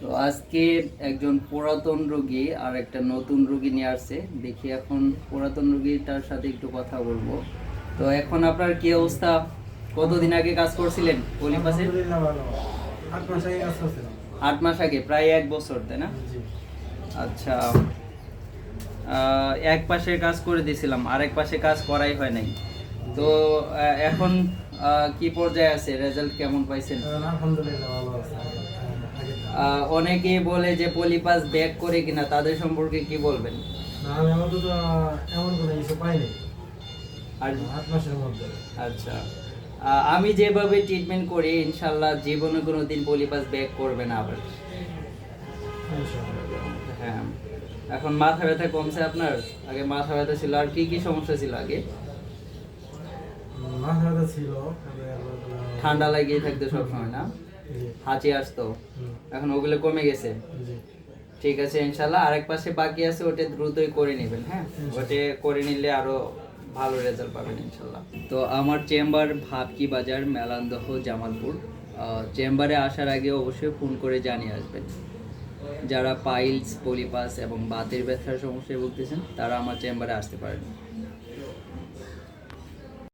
তো আজকে একজন পুরাতন রোগী আর একটা নতুন রোগী নিয়ে আসছে। দেখি এখন পুরাতন রোগীটার সাথে একটু কথা বলব। তো এখন আপনার কি অবস্থা? কতদিন আগে কাজ করছিলেন পলিপাসে আট মাস আগে প্রায় এক বছর তাই না? আচ্ছা আহ, এক পাশে কাজ করে দিয়েছিলাম আরেক পাশে কাজ করাই হয় নাই। তো এখন আহ, কি পর্যায়ে আছে? রেজাল্ট কেমন পাইছেন? আলহামদুলিল্লাহ ভালো আছে। অনেকে বলে যে পলিপাস ব্যাক করে কিনা তাদের সম্পর্কে কি বলবেন? না আমি আপাতত এমন কোনো কিছু পাইনি। আর আট মাসের মধ্যে। আচ্ছা। আমি যেভাবে ট্রিটমেন্ট করি ইনশাল্লাহ জীবনে কোনো দিন পলিপাস ব্যাক করবে না আবার। হ্যাঁ। এখন মাথা ব্যথা কমছে আপনার? আগে মাথা ব্যথা ছিল আর কি কি সমস্যা ছিল আগে? মাথা ব্যথা ছিল ঠান্ডা লাগিয়ে থাকতো সবসময় না? হাঁচি আসতো। এখন ওগুলো কমে গেছে। ঠিক আছে ইনশাল্লাহ। আরেক পাশে বাকি আছে ওটা দ্রুতই করে নেবেন হ্যাঁ? ওটা করে নিলে আরও ভালো রেজাল্ট পাবেন ইনশাল্লাহ। তো আমার চেম্বার ভাবকি বাজার মেলান্দহ জামালপুর। চেম্বারে আসার আগে অবশ্যই ফোন করে জানিয়ে আসবেন। যারা পাইলস পলিপাস এবং বাতের ব্যথার সমস্যায় ভুগতেছেন তারা আমার চেম্বারে আসতে পারেন।